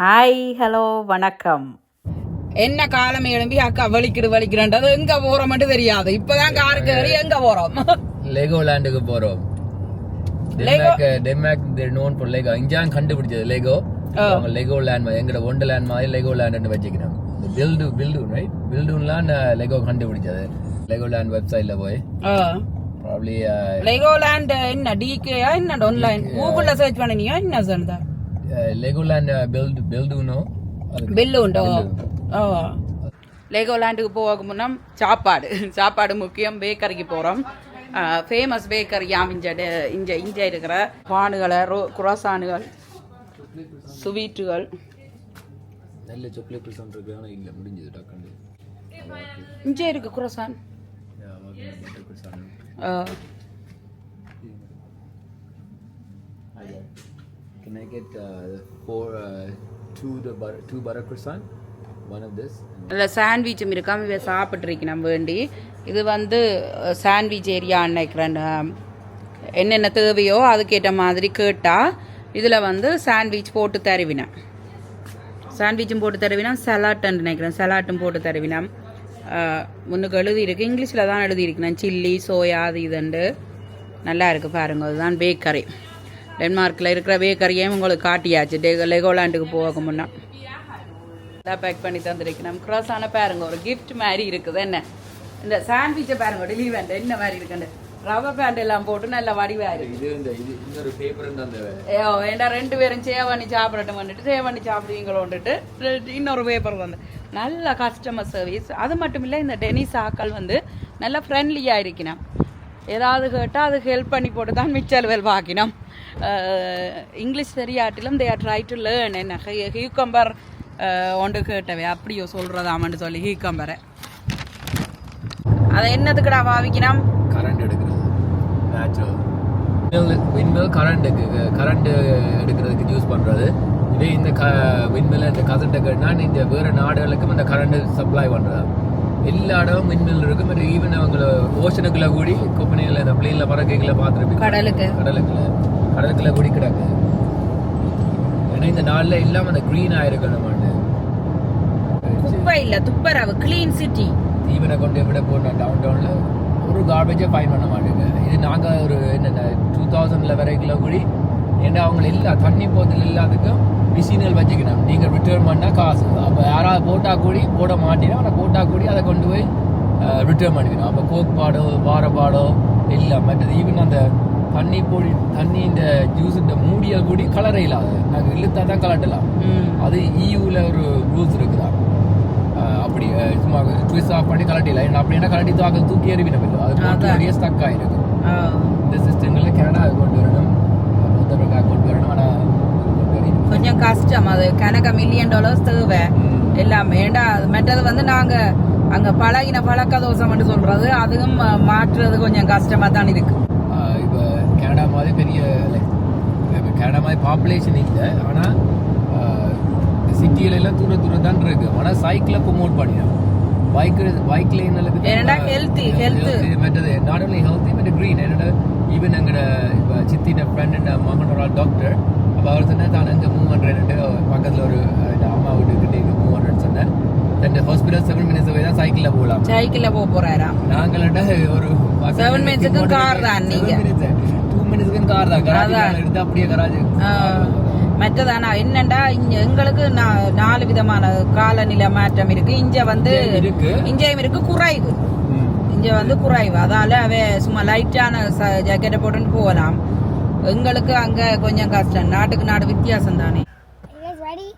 Hi hello வணக்கம். என்ன காலம் எழும்பி அக்கா வலிக்கிடு வலிக்கிறன்றது எங்க போறோம்னு தெரியாது. இப்பதான் காருக்கு ஏறி எங்க போறோம்? லெகோலாண்டுக்கு போறோம். Denmark Denmark known for Lego இஞ்சான் கண்டுபிடிச்சது லெகோ அவங்க லெகோ லேண்ட் எங்கட ஒண்ட லேண்ட் மாதிரி லெகோ லேண்ட்னு வச்சுக்கிறோம். பில்டு பில்டு ரைட் லெகோ கண்டுபிடிச்சது. லெகோ லேண்ட் வெப்சைட்ல போய் ப்ராப்ளி லெகோலாண்ட் என்ன டிகேயா என்ன ஆன்லைன் கூகுள்ல சர்ச் பண்ணினியா என்ன சொன்னதா லெகோ லேண்ட் பில்டு பில்டுனோ பில்லு உண்டோ ஓ லெகோலாண்டுக்கு போக முன்னா சாப்பாடு. சாப்பாடு முக்கியம். பேக்கரிக்கு போகிறோம் ஃபேமஸ் பேக்கரி யாம் இஞ்ச டே- இஞ்ச இஞ்ச இருக்கிற பானுகளை ரோ குரோசானுகள் சுவீட்டுகள் நல்ல சாக்லேட் பர்சன்ட் இருக்கு ஆனா இல்ல முடிஞ்சது டக்குன்னு. இஞ்ச இருக்கு Khorasan. Can I get uh, four, uh, two the butter, two butter croissant, one of this. இல்லை சாண்ட்விச்சும் இருக்காம இவ சாப்பிட்ருக்கணும் வேண்டி. இது வந்து சாண்ட்விச் ஏரியா நினைக்கிறேன். என்னென்ன தேவையோ அதுக்கேற்ற மாதிரி கேட்டால் இதில் வந்து சாண்ட்விச் போட்டு தருவினேன். சாண்ட்விச்சும் போட்டு தருவினா சலாட்டுன்னு நினைக்கிறேன். சலாட்டும் போட்டு தருவினேன். முன்னுக்கு எழுதியிருக்கு. இங்கிலீஷில் தான் எழுதியிருக்கிறேன். சில்லி சோயா அது இதுண்டு நல்லா இருக்குது பாருங்க. அதுதான் பேக்கரி டென்மார்க்கில் இருக்கிற பேக்கரியும் உங்களுக்கு காட்டியாச்சு. டெ லெகோலாண்டுக்கு போக முன்னா. எல்லாம் பேக் பண்ணி தந்திருக்கணும் க்ராஸான பாருங்க ஒரு கிஃப்ட் மாதிரி இருக்குது. என்ன? இந்த சாண்ட்விச்சை பாருங்க டெலிவரி என்ன மாதிரி இருக்குன்னு ரவர் பேண்ட் எல்லாம் போட்டு நல்ல வடிவா இருக்கு. இது இந்த இது இன்னொரு பேப்பர் அந்த ஏ வேண்டாம் ரெண்டு பேரும் சேவ் பண்ணி சாப்பிடட்டும் வந்துட்டு சேவ் பண்ணி சாப்பிடுவீங்களோன்ட்டு இன்னொரு பேப்பர் வந்து. நல்ல கஸ்டமர் சர்வீஸ் அது மட்டும் இல்லை இந்த டெனிஸ் ஆக்கள் வந்து நல்ல ஃப்ரெண்ட்லியாக இருக்கணும் ஏதாவது கேட்டால் அதுக்கு ஹெல்ப் பண்ணி போட்டு தான் மிச்சல் வெல் பாக்கினோம் English தெரியாட்டிலும் they are try to learn என்ன ஹியூக்கம்பர் ஒன்று கேட்டவே அப்படியோ சொல்கிறதாமன்னு சொல்லி ஹியூக்கம்பரை அதை என்னதுக்குடா பாவிக்கணும் கரண்ட் எடுக்கிறது. நேச்சுரல் விண்மில் கரண்ட்டுக்கு கரண்ட் எடுக்கிறதுக்கு யூஸ் பண்ணுறது இதே இந்த க விண்மில் இந்த கரண்ட் கேட்டா இந்த வேறு நாடுகளுக்கும் இந்த கரண்ட் சப்ளை பண்ணுறது எல்லா இடமும் விண்மில் இருக்கும். பட் ஈவன் அவங்கள ஓஷனுக்குள்ள கூடி கொப்பனையில் இந்த பிளேனில் பறக்கைகளை பார்த்துருப்பீங்க. கடலுக்கு. கடலுக்குள்ள. கடலுக்குள்ள கூடி கிடக்கு. ஏன்னா இந்த நாளில் எல்லாம் அந்த க்ரீன் ஆயிருக்கணும் குப்பை இல்லை துப்பரவு க்ளீன் சிட்டி தீவனை கொண்டு விட போன டவுன் டவுனில் ஒரு கார்பேஜே ஃபைன் பண்ண மாட்டேங்க. இது நாங்கள் ஒரு என்னென்ன டூ தௌசண்டில் வரைக்கும் கூடி ஏன்னா அவங்க எல்லா தண்ணி போதில் எல்லாத்துக்கும் மிஷின்கள் வச்சுக்கணும் நீங்கள் ரிட்டர்ன் பண்ணால் காசு. அப்போ யாராவது போட்டால் கூடி போட மாட்டேன்னா ஆனால் போட்டால் கூடி அதை கொண்டு போய் ரிட்டர்ன் பண்ணிக்கணும் அப்போ கோக் பாடோ வார பாடோ எல்லாம் மற்றது ஈவன் அந்த தண்ணி பொடி தண்ணி இந்த ஜூஸ் இந்த மூடியல் கூடி கலரே இல்லாது நாங்கள் இழுத்தா தான் கலட்டலாம் அது இயூவில் ஒரு ரூல்ஸ் இருக்குதா? அப்படி சும்மா ட்விஸ் ஆஃப் பண்ணி கலட்டில அப்படின்னா கலட்டி தாக்கல் தூக்கி எறிவினம் இல்லை அது. நிறைய ஸ்டக் ஆயிருக்கு. ஆ. இந்த சிஸ்டங்களில் கனடா கொண்டு வரணும். நூத்தரக்கா கொண்டு வரணும் ஆனால் கொண்டு வரணும் கொஞ்சம் கஷ்டம். அது கணக்க மில்லியன் டாலர்ஸ் தேவை. எல்லாமே. ஏண்டா அது மற்றது வந்து நாங்க அங்க பழகின பழக்க தோசைன்னு சொல்றது அதுவும் மாற்றுறது கொஞ்சம் கஷ்டமா தான் இருக்கு. இப்போ கனடா மாதிரி பெரிய கனடா மாதிரி பாப்புலேஷன் இல்லை. ஆனால் சிட்டியில எல்லாம் தூர தூரம் தான் இருக்கு. ஆனால் சைக்கிளை ப்ரொமோட் பண்ணிடும். பைக் பைக் லைனுக்கு ஏன்னா healthy, health. மற்றது not only healthy but green என்னோட ஈவன் எங்களோட இப்போ சித்தின ஃப்ரெண்ட் மகன் ஒரு டாக்டர் அப்போ அவர் சொன்னார் தான் அங்கே மூவ் பண்ணுறேன்ட்டு பக்கத்தில் ஒரு இந்த அம்மா வீட்டுக்கிட்டே மூவ் பண்ணுறேன்னு சொன்னேன். ரெண்டு ஹாஸ்பிட்டல் செவன் மினிட்ஸ் போய் தான் சைக்கிளில் போகலாம்? சைக்கிள்ல போக போறாராம் நாங்கள்ட்ட ஒரு Seven minutes. க்கு car தான் நீங்க. டூ மினிட்ஸ்க்கு கார் தான். அதான். எடுத்து அப்படியே கராஜ் மற்றதானா? என்னண்டா? இங்க எங்களுக்கு நாலு விதமான காலநிலை மாற்றம் இருக்கு. இங்க வந்து இங்கேயும் இருக்கு. குறைவு. இங்க வந்து குறைவு. அதால அவ சும்மா லைட்டான ஜாக்கெட்டை போட்டுன்னு போகலாம். எங்களுக்கு அங்க கொஞ்சம் கஷ்டம் நாட்டுக்கு நாடு வித்தியாசம் தானே Are you guys ready?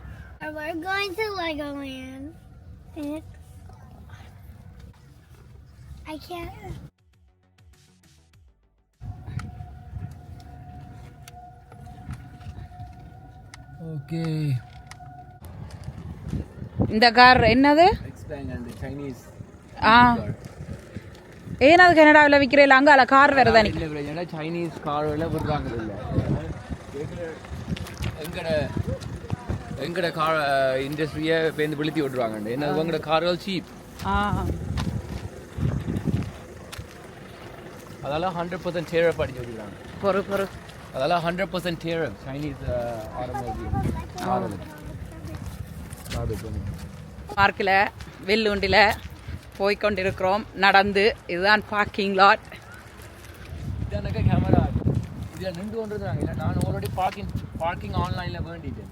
We're going to Legoland. And I can't. Okay இந்த கார் என்னது சைனீஸ் ஆ ஏன் அது கனடாவில் விற்கிறீங்களா அங்கே அதில் கார் வேறு தானே இல்லை ஏன்னா சைனீஸ் கார் எல்லாம் விடுறாங்க இல்லை. எங்கட எங்கட கார் இண்டஸ்ட்ரியை பேருந்து விழுத்தி விட்டுருவாங்க ஏன்னா உங்களோட கார்கள் சீப் ஆ. அதெல்லாம் ஹண்ட்ரட் பர்சன்ட் டேரப் அடிச்சு வச்சுக்கிறாங்க. பொறு பொறு. அதெல்லாம் ஹண்ட்ரட் பர்சன்ட் டேரப் சைனீஸ் பண்ணி பார்க்கில் வெள்ளுண்டில் போய்க்கொண்டிருக்கிறோம். நடந்து. இதுதான் பார்க்கிங் லாட் இதானக்கா கேமரா இதில் நின்று கொண்டு இருந்தாங்க இல்லை நான் ஆல்ரெடி பார்க்கிங் பார்க்கிங் ஆன்லைனில் வேண்டிட்டேன்.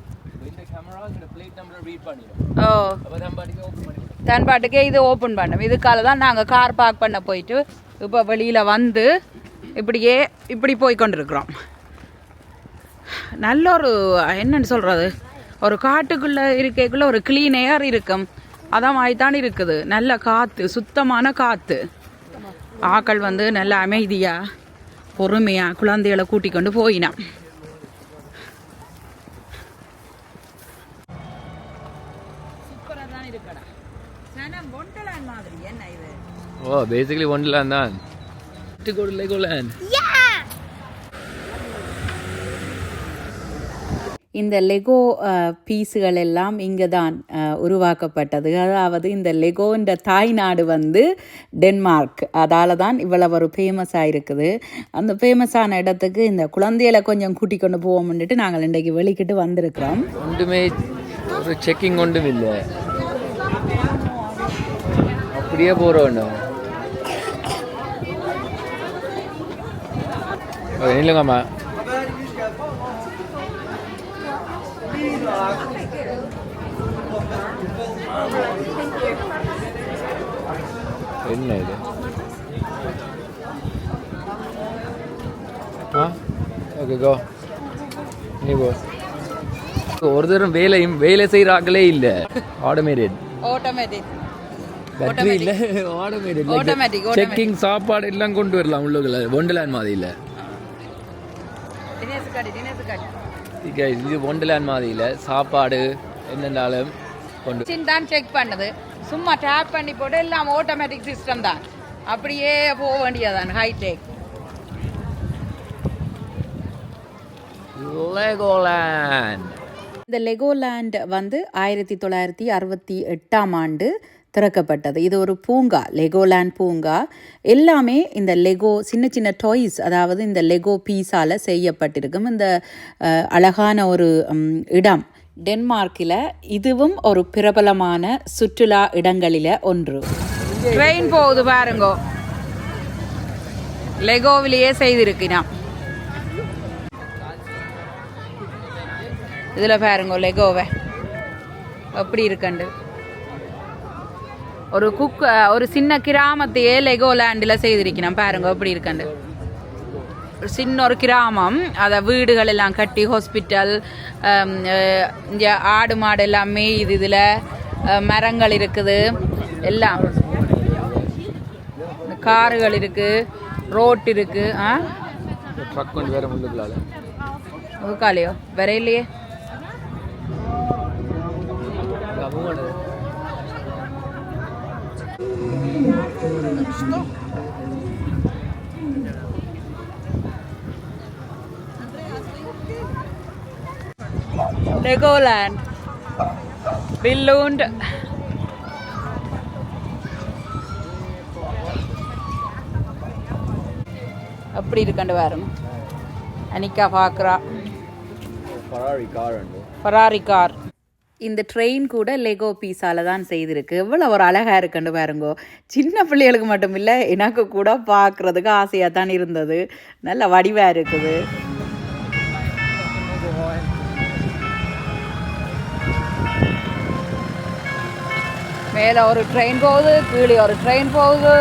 தன் பாட்டுக்கே இது ஓப்பன் பண்ணோம். இதுக்கால தான் நாங்கள் கார் பார்க் பண்ண போயிட்டு இப்போ வெளியில் வந்து இப்படியே இப்படி போய் கொண்டிருக்கிறோம் நல்ல ஒரு என்னன்னு சொல்கிறது ஒரு காட்டுக்குள்ளே இருக்கக்குள்ள ஒரு க்ளீன் ஏர் இருக்கும். அதான் மாதிரி தான் இருக்குது. நல்ல காற்று சுத்தமான காற்று ஆக்கள் வந்து நல்ல அமைதியாக பொறுமையாக குழந்தைகளை கூட்டிக் கொண்டு போயினான். ஓ பேசிக்கலி ஒன்லேண்ட் தான் to go to Legoland. இந்த லெகோ பீஸுகள் எல்லாம் இங்கே தான் உருவாக்கப்பட்டது. அதாவது இந்த லெகோன்ற தாய்நாடு வந்து டென்மார்க். அதால் தான் இவ்வளவு ஒரு ஃபேமஸாக இருக்குது. அந்த ஃபேமஸான இடத்துக்கு இந்த குழந்தைகளை கொஞ்சம் கூட்டி கொண்டு போவோம்னுட்டு நாங்கள் இன்றைக்கு வெளிக்கிட்டு வந்திருக்கிறோம். ஒன்றுமே ஒரு செக்கிங் ஒன்றும் இல்லை. அப்படியே போகிறோம் இல்லைங்கம்மா என்ன இது? ஆ? ஓகே கோ நீ போ. ஒரு தரம் வேலை வேலை செய்கிற ஆக்களே இல்லை. ஆட்டோமேட்டட் ஆட்டோமேட்டிக் பேட்டரி இல்லை. Automatic, automatic. செக்கிங் சாப்பாடு எல்லாம் கொண்டு வரலாம் உள்ளுக்குள்ள. ஒண்டர்லேண்ட் மாதிரி இல்லை. காடி இது ஒண்டர்லேண்ட் மாதிரி இல்லை சாப்பாடு என்னென்னாலும் கொண்டு தான் செக் பண்ணுது. சும்மா டேப் பண்ணி போட்டு எல்லாம் ஆட்டோமேட்டிக் சிஸ்டம் தான். அப்படியே போக வேண்டியதான் ஹைடெக் லெகோலேண்ட் இந்த லெகோலேண்ட் வந்து ஆயிரத்தி தொள்ளாயிரத்தி அறுபத்தி எட்டாம் ஆண்டு திறக்கப்பட்டது. இது ஒரு பூங்கா லெகோலேண்ட் பூங்கா. எல்லாமே இந்த லெகோ சின்ன சின்ன டாய்ஸ் அதாவது இந்த லெகோ பீஸால் செய்யப்பட்டிருக்கும். இந்த அழகான ஒரு இடம் டென்மார்க்கில் இதுவும் ஒரு பிரபலமான சுற்றுலா இடங்களில் ஒன்று. ட்ரெயின் போகுது பாருங்கோ. லெகோவிலேயே செய்திருக்கிறான் இதில் பாருங்க லெகோவை எப்படி இருக்கண்டு? ஒரு குக் ஒரு சின்ன கிராமத்தையே லெகோ லேண்டில் செய்திருக்கிறான். பாருங்க எப்படி இருக்கண்டு ஒரு சின்ன ஒரு கிராமம். அதை வீடுகள் எல்லாம் கட்டி ஹாஸ்பிட்டல் இங்கே ஆடு மாடு எல்லாம் மேயுது இதில். மரங்கள் இருக்குது. எல்லாம். காருகள் இருக்கு. ரோட் இருக்கு. ஆ? ட்ரக் கொண்டு வேற முள்ளுக்குள்ளால. முதுக்காலையோ வேற இல்லையே? லெகோலேண்ட் பில்லூண்ட் அப்படி இருக்கண்டு பாருங்க. அனிக்கா பார்க்குறா பராரி கார் ஃபராரி கார் இந்த ட்ரெயின் கூட லெகோ பீஸால தான் செய்திருக்கு. எவ்வளோ ஒரு அழகாக இருக்குன்னு பாருங்கோ. சின்ன பிள்ளைகளுக்கு மட்டும் இல்லை எனக்கு கூட பார்க்குறதுக்கு ஆசையாக தான் இருந்தது. நல்ல வடிவாக இருக்குது. மேலே ஒரு ட்ரெயின் போகுது கீழே ஒரு ட்ரெயின் போகுது.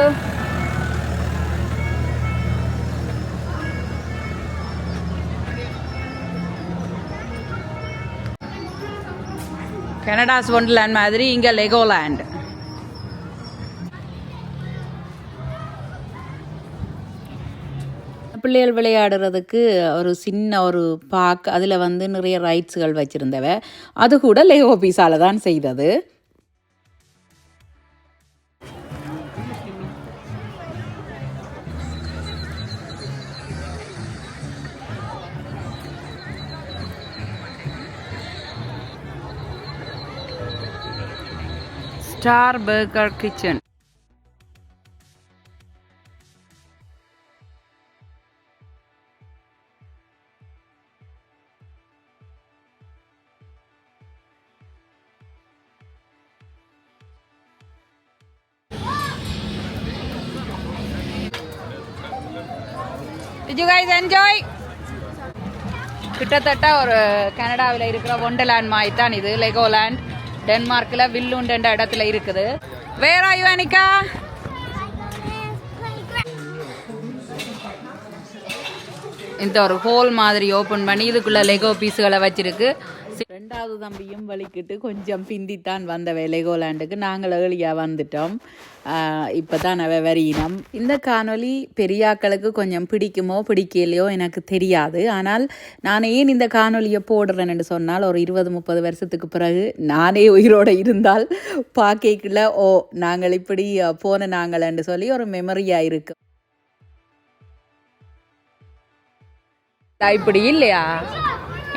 கனடாஸ் ஒன்லேண்ட் மாதிரி இங்கே லெகோலேண்ட் பிள்ளைகள் விளையாடுறதுக்கு ஒரு சின்ன ஒரு பார்க் அதில் வந்து நிறைய ரைட்ஸுகள் வச்சுருந்தவ. அது கூட லெகோ தான் செய்தது. Star burger kitchen Did you guys கிட்டத்தட்ட ஒரு கனடாவில் இருக்கிற ஒண்டர்லேண்ட் மாதிரி தான் இது லெகோலேண்ட் டென்மார்க்கில் வில்லுண்ட் என்ற இடத்துல இருக்குது. வேற ஆயு இந்த ஒரு ஹோல் மாதிரி ஓப்பன் பண்ணி இதுக்குள்ள லெகோ பீஸுகளை வச்சிருக்கு. ரெண்டாவது தம்பியும் வலிக்கிட்டு கொஞ்சம் பிந்தித்தான் வந்த வேலைகோலாண்டுக்கு நாங்கள் ஏழியாக வந்துட்டோம். இப்போ தான் அவ வரியினம் இந்த காணொலி பெரியாக்களுக்கு கொஞ்சம் பிடிக்குமோ பிடிக்கலையோ எனக்கு தெரியாது. ஆனால் நான் ஏன் இந்த காணொலியை போடுறேன்னு சொன்னால் ஒரு இருபது முப்பது வருஷத்துக்கு பிறகு நானே உயிரோடு இருந்தால் பார்க்கல ஓ நாங்கள் இப்படி போன நாங்களன்னு சொல்லி ஒரு மெமரியாக இருக்கு. இப்படி இல்லையா?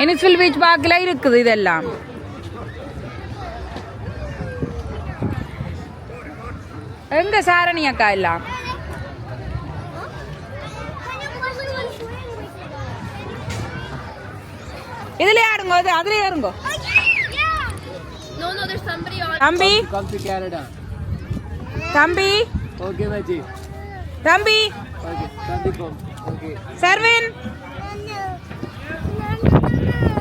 எனிஸ்வில் பீச் பார்க்கல இருக்குது இதெல்லாம் எங்க சாரணி அக்கா எல்லாம் இதுல யாருங்க அது அதுல யாருங்க. தம்பி. தம்பி. தம்பி. Okay. சர்வின்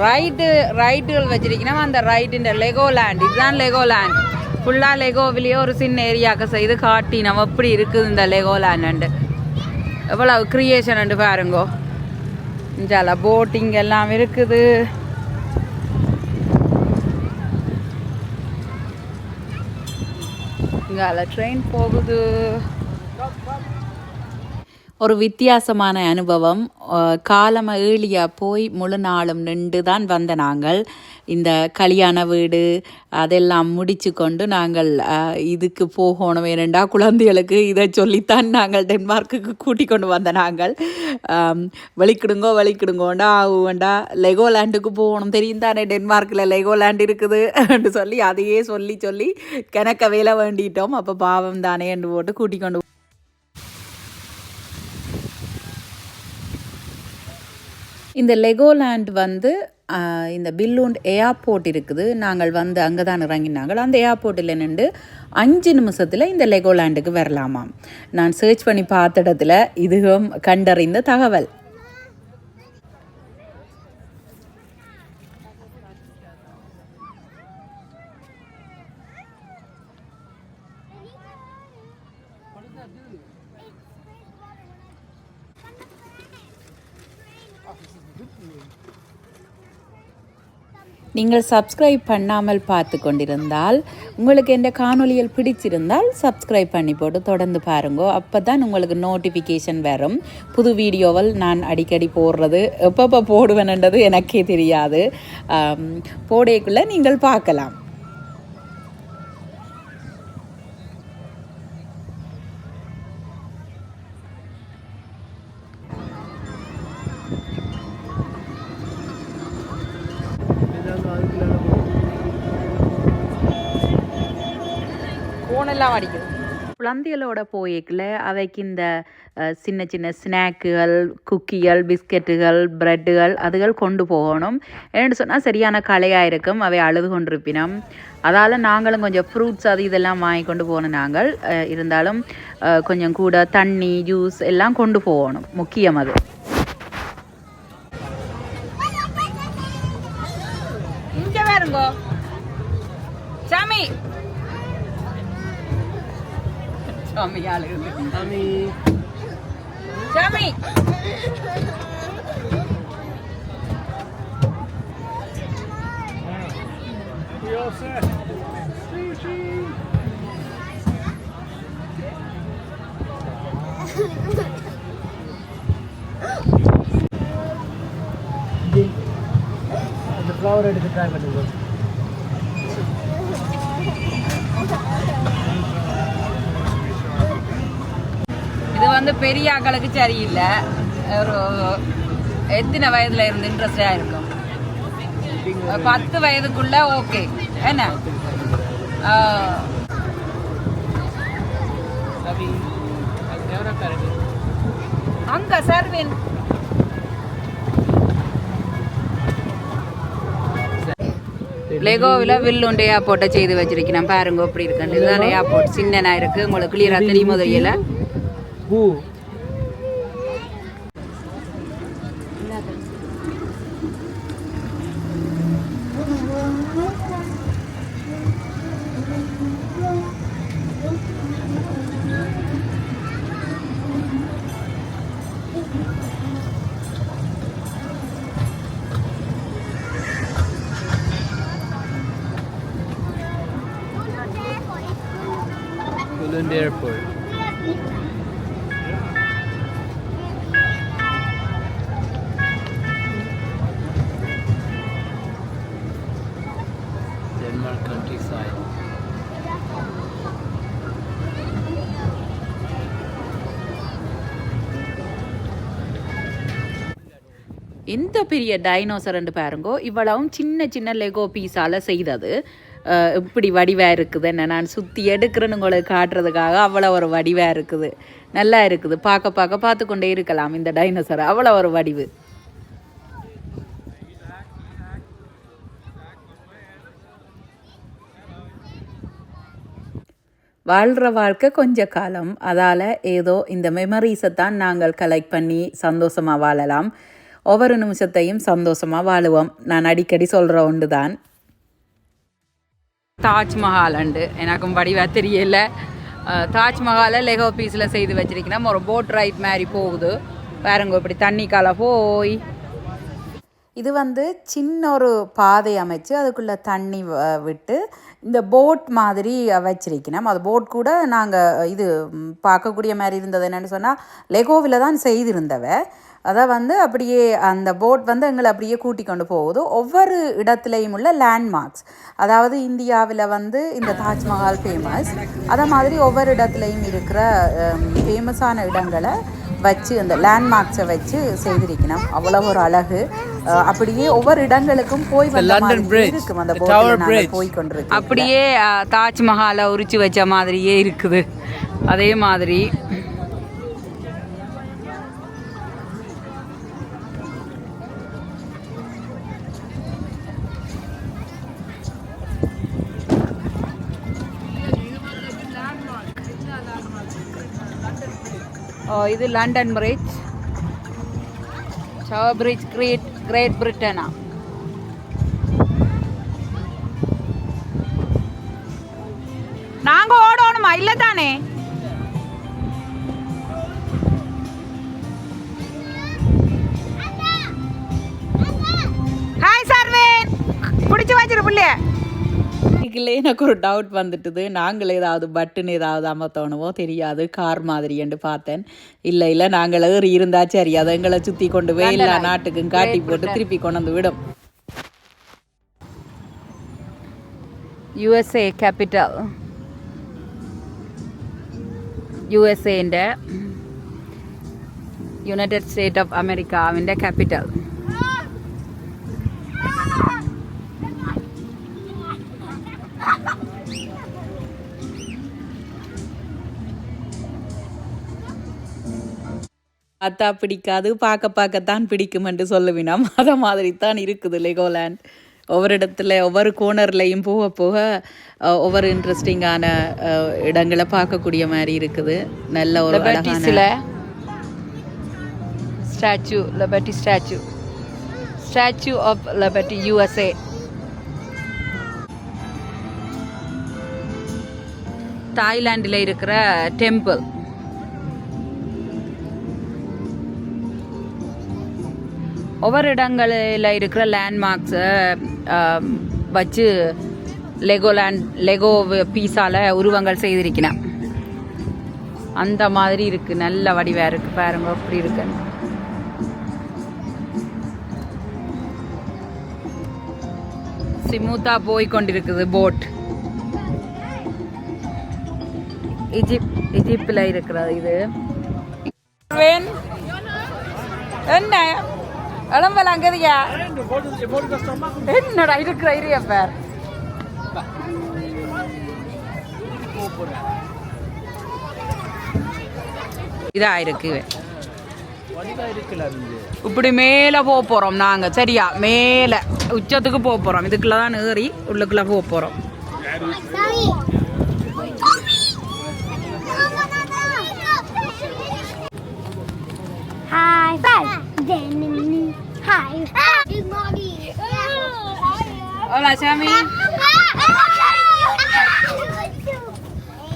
ரைட்டு ரைட்டுகள் வச்சிருக்கணும் அந்த ரைட்டுன்ற லெகோ லேண்ட் இதுதான் லெகோ லேண்ட் ஃபுல்லாக லெகோவிலேயே ஒரு சின்ன ஏரியாவுக்கு செய்து காட்டி நம்ம எப்படி இருக்குது இந்த லெகோ லேண்டு எவ்வளவு கிரியேஷன் பாருங்கோ. இஞ்சால போட்டிங் எல்லாம் இருக்குது. இங்கால ட்ரெயின் போகுது. ஒரு வித்தியாசமான அனுபவம். காலம் ஏழியாக போய் முழு நாளும் நின்று தான் வந்த நாங்கள். இந்த கல்யாண வீடு அதெல்லாம் முடிச்சு கொண்டு நாங்கள் இதுக்கு போகணும். ஏனெண்டா குழந்தைகளுக்கு இதை சொல்லித்தான் நாங்கள் டென்மார்க்குக்கு கூட்டி கொண்டு வந்த நாங்கள். வலிக்கிடுங்கோ வலிக்கிடுங்கோண்டா ஆகுவேண்டா லெகோலேண்டுக்கு போகணும். தெரியும் தானே டென்மார்க்கில் லெகோலேண்ட் இருக்குது என்று சொல்லி அதையே சொல்லி சொல்லி கிணக்க வேலை வேண்டிட்டோம். அப்போ பாவம் தானே என்று போட்டு கூட்டி கொண்டு இந்த லெகோலேண்ட் வந்து இந்த பில்லூண்ட் ஏர்போர்ட் இருக்குது. நாங்கள் வந்து அங்கே தான் இறங்கினாங்கள் அந்த ஏர்போர்ட்டில் நின்று அஞ்சு நிமிஷத்தில் இந்த லெகோலேண்டுக்கு வரலாமாம். நான் சர்ச் பண்ணி பார்த்த இடத்துல இதுவும் கண்டறிந்த தகவல். நீங்கள் சப்ஸ்கிரைப் பண்ணாமல் பார்த்து கொண்டிருந்தால் உங்களுக்கு எந்த காணொலியில் பிடிச்சிருந்தால் சப்ஸ்கிரைப் பண்ணி போட்டு தொடர்ந்து பாருங்கோ. அப்போ தான் உங்களுக்கு நோட்டிஃபிகேஷன் வரும். புது வீடியோவில் நான் அடிக்கடி போடுறது எப்பப்போ போடுவேன்ன்றது எனக்கே தெரியாது. ஆம், நீங்கள் பார்க்கலாம். கோணெல்லாம் அடிக்குது குழந்தைகளோட போய்க்குள்ள அவைக்கு இந்த சின்ன சின்ன ஸ்நாக்குகள் குக்கிகள் பிஸ்கெட்டுகள் ப்ரெட்டுகள் அதுகள் கொண்டு போகணும். ஏன்னு சொன்னால் சரியான களையாக இருக்கும். அவை அழுது கொண்டிருப்பினோம். அதால் நாங்களும் கொஞ்சம் ஃப்ரூட்ஸ் அது இதெல்லாம் வாங்கி கொண்டு போன நாங்கள். இருந்தாலும் கொஞ்சம் கூட தண்ணி ஜூஸ் எல்லாம் கொண்டு போகணும். முக்கியம் அது. இங்க பாருங்க. சாமி. சாமி ஆளுங்க Mami. சாமி அந்த ஃப்ளவர் எடுத்து ட்ரை பண்ணுங்க வந்து பெரிய ஆக்களுக்கு சரியில்லை. ஒரு எத்தனை வயதுல இருந்து இன்ட்ரெஸ்டாக இருக்கும்? பத்து வயதுக்குள்ள ஓகே என்ன? அங்க சர்வின் லெகோவில் வில்லுண்டு ஏர்போர்ட்டை செய்து வச்சிருக்கிறேன். பாருங்க அப்படி இருக்குன்னு. இதுதான் ஏர்போர்ட் சின்னனா இருக்கு. உங்களுக்கு கிளியரா தெரியுமோ தெரியல பூ Kulund இந்த பெரிய டைனோசர்ன்னு பாருங்கோ இவ்வளவும் சின்ன சின்ன லெகோ பீஸால் செய்தது. இப்படி வடிவாக இருக்குது என்ன நான் சுற்றி எடுக்கிறேன்னு உங்களுக்கு காட்டுறதுக்காக அவ்வளோ ஒரு வடிவாக இருக்குது. நல்லா இருக்குது. பார்க்க பார்க்க பார்த்து கொண்டே இருக்கலாம் இந்த டைனோசர் அவ்வளோ ஒரு வடிவு. வாழ்கிற வாழ்க்கை கொஞ்ச காலம். அதால் ஏதோ இந்த மெமரிஸை தான் நாங்கள் கலெக்ட் பண்ணி சந்தோஷமாக வாழலாம். ஒவ்வொரு நிமிஷத்தையும் சந்தோஷமாக வாழுவோம். நான் அடிக்கடி சொல்கிற ஒன்று தான் தாஜ்மஹால் உண்டு எனக்கும் வடிவா தெரியல. தாஜ்மஹாலை லெகோ பீஸில் செய்து வச்சிருக்கணும் ஒரு போட் ரைட் மாதிரி போகுது. பாருங்க இப்படி தண்ணி கால போய். இது வந்து சின்ன ஒரு பாதை அமைச்சு அதுக்குள்ளே தண்ணி விட்டு இந்த போட் மாதிரி வச்சிருக்கணும் அது போட் கூட நாங்கள் இது பார்க்கக்கூடிய மாதிரி இருந்தது. என்னென்னு சொன்னால் லெகோவில் தான் செய்திருந்தவ. அதை வந்து அப்படியே அந்த போட் வந்து எங்களை அப்படியே கூட்டி கொண்டு போகுது. ஒவ்வொரு இடத்துலையும் உள்ள லேண்ட்மார்க்ஸ் அதாவது இந்தியாவில் வந்து இந்த தாஜ்மஹால் ஃபேமஸ் அதை மாதிரி ஒவ்வொரு இடத்துலையும் இருக்கிற ஃபேமஸான இடங்களை வச்சு அந்த லேண்ட்மார்க்ஸை வச்சு செய்திருக்கணும். அவ்வளோ ஒரு அழகு. அப்படியே ஒவ்வொரு இடங்களுக்கும் போய் Bridge, இருக்கும் அந்த. போய் கொண்டிருக்கோம் அப்படியே தாஜ்மஹாலை உரிச்சு வச்ச மாதிரியே இருக்குது. அதே மாதிரி இது London bridge tower bridge great great பிரிட்டனா நாங்க ஓடணுமா? இல்ல தானே ஹாய் பிடிச்சு வச்சிரு பிள்ளைய. இதுக்குள்ளே எனக்கு ஒரு டவுட் வந்துட்டுது நாங்கள் ஏதாவது பட்டன் ஏதாவது அமர்த்தணுமோ தெரியாது கார் மாதிரி என்று பார்த்தேன் இல்லை இல்லை நாங்கள் ஏறி இருந்தா சரி அதை எங்களை சுற்றி கொண்டு போய் எல்லா நாட்டுக்கும் காட்டி போட்டு திருப்பி கொண்டு வந்து விடும் USA capital യുഎസ്എൻ്റെ united state of അമേരിക്കാവിൻ്റെ capital பார்த்தா பிடிக்காது பார்க்க பார்க்கத்தான் பிடிக்கும் என்று சொல்லுவினோம் அதை மாதிரி தான் இருக்குது லெகோலேண்ட் ஒவ்வொரு இடத்துல ஒவ்வொரு கோனர்லையும் போக போக ஒவ்வொரு இன்ட்ரெஸ்டிங்கான இடங்களை பார்க்கக்கூடிய மாதிரி இருக்குது. நல்ல ஒரு அழகான statue liberty statue statue of liberty USA தாய்லாண்டில் இருக்கிற டெம்பிள் ஒவ்வொரு இடங்களில் இருக்கிற லேண்ட்மார்க்ஸை வச்சு லெகோ லேண்ட் லெகோ பீஸால் உருவங்கள் செய்திருக்கிறேன் அந்த மாதிரி இருக்குது நல்ல வடிவாக இருக்குது பாருங்க அப்படி இருக்கு. சிமுத்தா போய் கொண்டிருக்குது போட் இஜிப் இஜிப்டில் இருக்கிறது இது. என்ன? எளம்பல அங்கதியா என்னடா இருக்கிற இரிய பேர்? இதா இருக்கு இப்படி மேல போக போறோம் நாங்க சரியா? மேல. உச்சத்துக்கு போக போறோம். இதுக்குள்ள தான் ஏறி உள்ளுக்குள்ள போக போறோம் Daddy. High five. Then high five. Big Moggy. Hola, Sammy.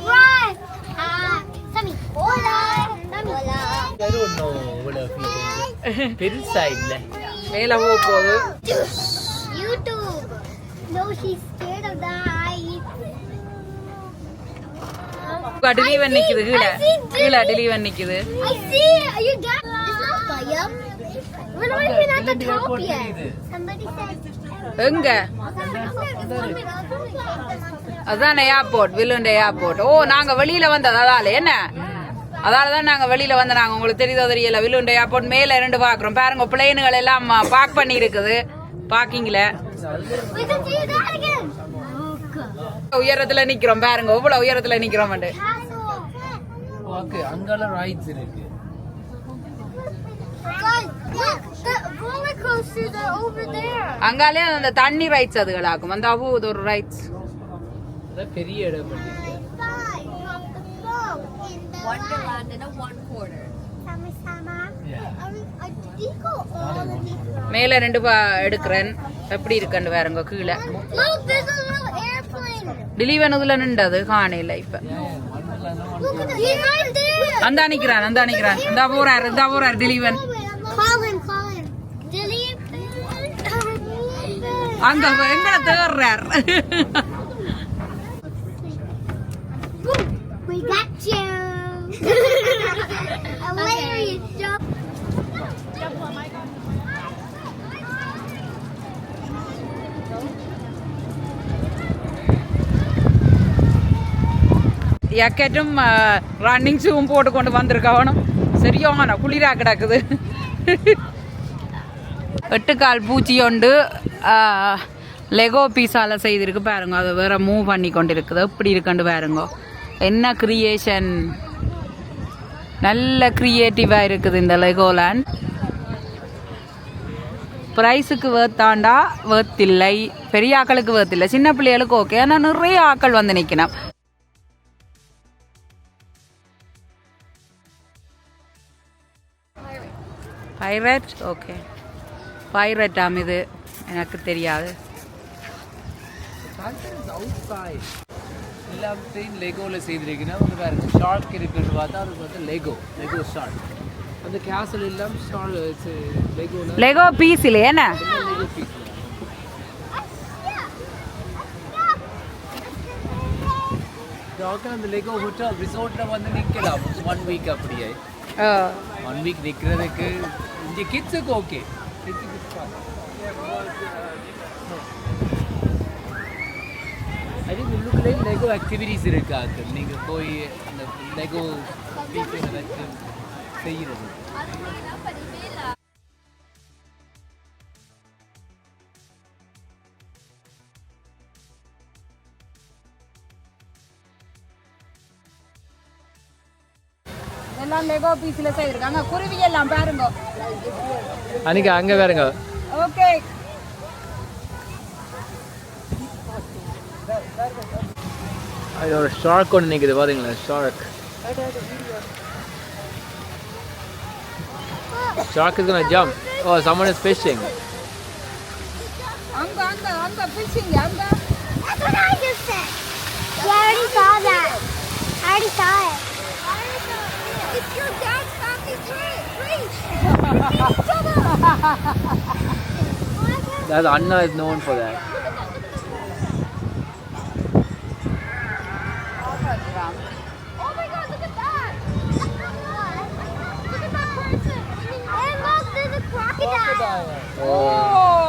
Run. Ah, Sammy. Hola. Sammy. Hola. பெருசா இல்ல மேல போக போகுது YouTube. No, she's scared of the height. டெலிவன் நிக்குது கீழே கீழே டெலிவன் நிக்குது Fire. We're not even at the top yet. Somebody said. எங்க? அதான் ஏர்போர்ட் வில்லுண்ட ஏர்போர்ட் ஓ நாங்க வெளியில வந்தது அதால என்ன? அதால தான் நாங்க வெளியில வந்து நாங்க உங்களுக்கு தெரியுதோ தெரியல. வில்லுண்ட ஏர்போர்ட் மேல ரெண்டு பாக்குறோம். பாருங்க பிளேனுகள் எல்லாம் பார்க் பண்ணி இருக்குது பார்க்கிங்ல. உயரத்துல நிக்கிறோம். பாருங்க எவ்வளவு உயரத்துல நிக்கிறோம். அங்கெல்லாம் ரைட்ஸ் இருக்கு. அங்காலே அந்த தண்ணி ரைட்ஸ் அதுகளாக்கும் அந்த அவு இது ஒரு ரைட்ஸ் பெரிய இடம்? மேல ரெண்டு பா எடுக்கிறேன். எப்படி இருக்குன்னு பாருங்க கீழே. Look, there's a little airplane. டெலிவன் இதுல நின்றது காணையில இப்ப. Look at He's right there. அந்த நிக்கிறான் அந்த நிக்கிறான் இந்த போறாரு இந்த போறாரு டெலிவன் Him. Delete. அங்க எங்களை தேடுறார் We got you. Hilarious jump. Jump on my ஜக்கெட்டும் ரன்னிங் ஷூவும் போட்டு கொண்டு வந்திருக்கவனும் சரியான குளிரா கிடக்குது எட்டுக்கால் பூச்சி ஒண்டு லெகோ பீஸால் செய்திருக்கு பாருங்க. அதை வேற மூவ் பண்ணி கொண்டு இருக்குது எப்படி இருக்குன்னு பாருங்க. என்ன கிரியேஷன் நல்ல க்ரியேட்டிவாக இருக்குது இந்த லெகோலேண்ட் ப்ரைஸுக்கு வேர்த்தாண்டா? வேர்த்தில்லை. பெரிய ஆக்களுக்கு வேர்த்தில்லை. சின்ன பிள்ளைகளுக்கு ஓகே ஆனால் நிறைய ஆக்கள் வந்து நிற்கணும் பைரட் ஓகே பைரட்டாம் இது. எனக்கு தெரியாது. எல்லாத்தையும் லெகோவில் செய்திருக்கீங்கன்னா வந்து பாருங்க ஷார்க் இருக்குன்னு பார்த்தா அது வந்து லெகோ லெகோ ஷார்க் அந்த கேசல் எல்லாம் ஷார்க் லெகோவில் லெகோ பீஸ் இல்லை என்ன? லெகோ பீஸ் டாக்டர் அந்த லெகோ ஹோட்டல் ரிசோர்ட்டில் வந்து நிற்கலாம் ஒன் வீக் அப்படியே. ஒன் வீக் நிற்கிறதுக்கு இங்கே கிட்ஸுக்கு ஓகே கிட்ஸுக்கு அது உள்ளுக்குள்ளே லெகோ ஆக்டிவிட்டீஸ் இருக்காது நீங்கள் போய் அந்த லெகோ பீப்பிள் வச்சு செய்கிறது எல்லாம் லெகோ பீஸில் செய்திருக்காங்க குருவி எல்லாம் பாருங்க அன்னைக்கு அங்கே வேறுங்க ஓகே அது ஒரு ஷார்க் ஒன்று நிற்குது பாருங்களா shark shark is gonna jump. Oh, someone is fishing. அங்க அங்க அங்க பிடிச்சிங்க அங்க That's what I just said. Yeah, I already saw that. I already saw it. That Anna is known for that. Oh my god, look at that! Look at that person! And look, there's a crocodile! Oh. oh.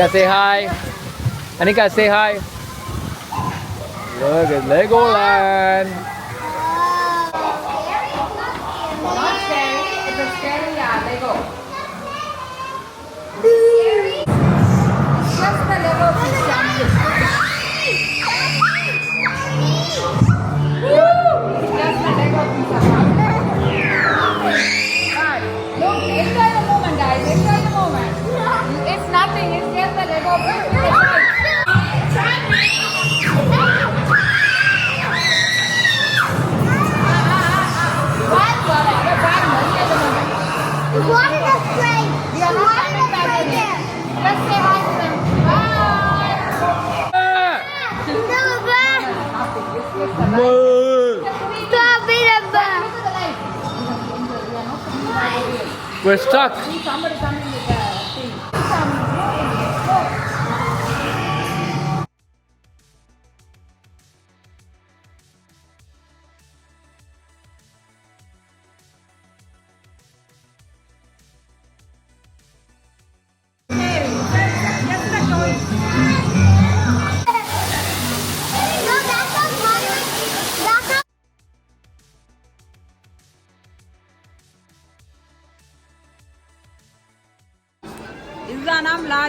Anika, say hi. Anika, say hi. Look at Legoland.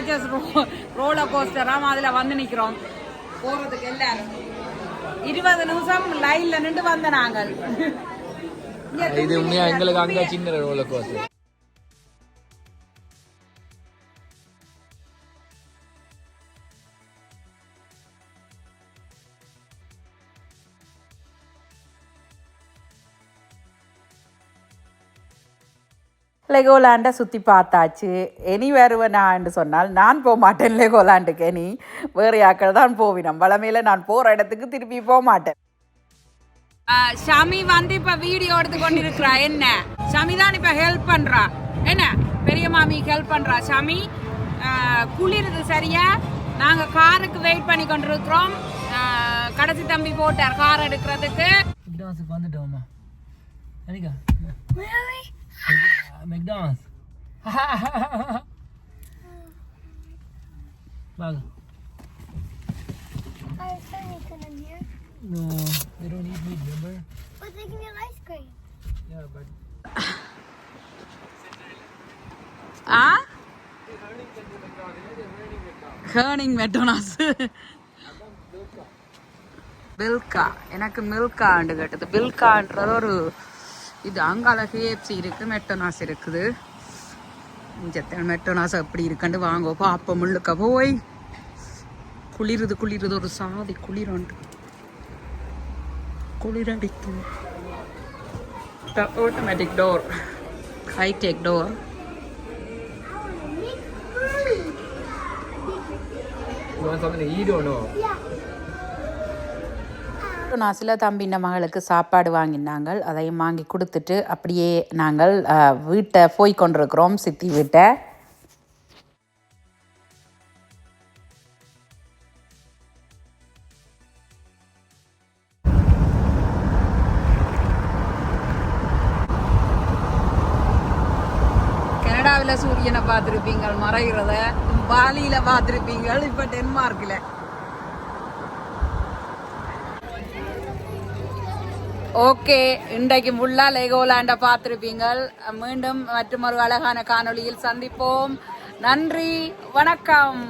இதுதான் நாம் largest அதுல roller அதில் வந்து நிற்கிறோம் போகிறதுக்கு எல்லாரும். இருபது நிமிஷம் லைன்ல நின்று வந்த நாங்கள். இது உண்மையா எங்களுக்கு அங்க சின்ன ரோலர் கோஸ்டர் லெகோலாண்டை சுற்றி பார்த்தாச்சு. இனி வருவனான்னு சொன்னால் நான் போக மாட்டேன் லெகோலாண்டுக்கு இனி வேறு யாக்கள் தான் போவினோம். வளமையில் நான் போகிற இடத்துக்கு திருப்பி போக மாட்டேன். ஷமி வந்து இப்ப வீடியோ எடுத்து கொண்டிருக்கிறா. என்ன? ஷமி தான் இப்ப ஹெல்ப் பண்றா. என்ன? பெரிய மாமிக்கு ஹெல்ப் பண்றா. ஷமி குளிருது சரியா? நாங்க காருக்கு வெயிட் பண்ணி கொண்டிருக்கிறோம். கடைசி தம்பி போட்டார் கார் எடுக்கிறதுக்கு. வந்துட்டோமா அனிகா Really? மெக்டானல்ஸ் வாங்க I said we couldn't hear. No, they don't eat meat, remember? But they can eat ice cream. Yeah, but ah ஹேர்னிங் மெட்டோனாஸ் பில்கா எனக்கு மில்காண்டு கேட்டது பில்கான்றது ஒரு இது அங்கால கேஎஃப்சி மெட்டோனாஸ் இருக்குது. இஞ்சத்தில் மெட்டோனாஸ் அப்படி இருக்குன்னு வாங்க பாப்போம் முள்ளுக்க போய். குளிருது குளிருது ஒரு சாதி குளிரோண்டு. குளிரடிக்கும் automatic door hi tech door you want something to eat or no? நாசில் தம்பின மகளுக்கு சாப்பாடு வாங்கினாங்க அதையும் வாங்கி கொடுத்துட்டு அப்படியே நாங்கள் வீட்டை போய் கொண்டிருக்கிறோம் சித்தி வீட்டை. கனடாவில் சூரியனை பார்த்துருப்பீங்க மறைகிறத. பாலியில் பார்த்துருப்பீங்க இப்போ டென்மார்க்கில் ஓகே இன்றைக்கு முல்லா லெகோலாண்டை பார்த்துருப்பீங்கள். மீண்டும் மற்றும் ஒரு அழகான காணொளியில் சந்திப்போம். நன்றி வணக்கம்.